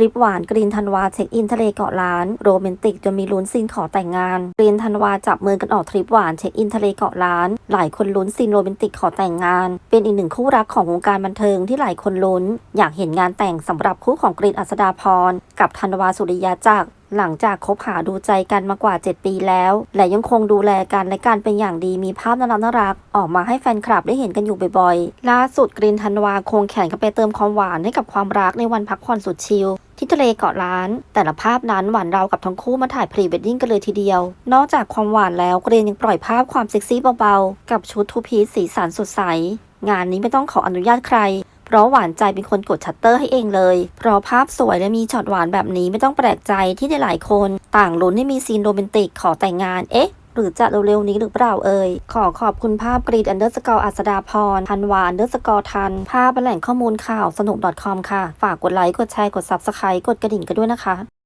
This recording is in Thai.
ริปหวานกรีนธันวาเช็คอินทะเลเกาะล้าน โรแมนติกจนมีลุ้นซีนขอแต่งงานกรีนธันวาจับมือกันออกทริปหวานเช็คอินทะเลเกาะล้าน หลายคนลุ้นซีนโรแมนติกขอแต่งงาน เป็นอีกหนึ่งคู่รักของวงการบันเทิงที่หลายคนลุ้น อยากเห็นงานแต่งสำหรับคู่ของกรีนอัศดาพรกับธันวาสุริยาจักร หลังจากคบหาดูใจกันมากว่า 7 ปีแล้ว และยังคงดูแลกันและกันเป็นอย่างดีมีภาพน่ารักน่ารักออกมาให้แฟนคลับได้เห็นกันอยู่บ่อยๆ ล่าสุดกรีนธันวาคงแขนกันไปเติมความหวานให้กับความรักในวันพักผ่อนสุดชิลที่ทะเลเกาะล้าน แต่ละภาพนั้นหวานเรากับทั้งคู่มาถ่ายพรีเวดดิ้งกันเลยทีเดียว นอกจากความหวานแล้วเกรนยังปล่อยภาพความเซ็กซี่เบาๆ กับชุดทูพีซสีสันสดใส งานนี้ไม่ต้องขออนุญาตใคร เพราะหวานใจเป็นคนกดชัตเตอร์ให้เองเลย เพราะภาพสวยและมีช็อตหวานแบบนี้ไม่ต้องแปลกใจที่หลายคน ต่างลุ้นให้มีซีนโรแมนติกขอแต่งงาน เอ๊ะหรือจะเร็วๆนี้หรือเปล่าเอ่ย ขอขอบคุณภาพกรีดอันเดอร์สกอร์อัสดาพร ทันวาอันเดอร์สกอร์ทัน ภาพแหล่งข้อมูลข่าวสนุก .com ค่ะ ฝากกดไลค์ กดแชร์ กด Subscribe กดกระดิ่งกันด้วยนะคะ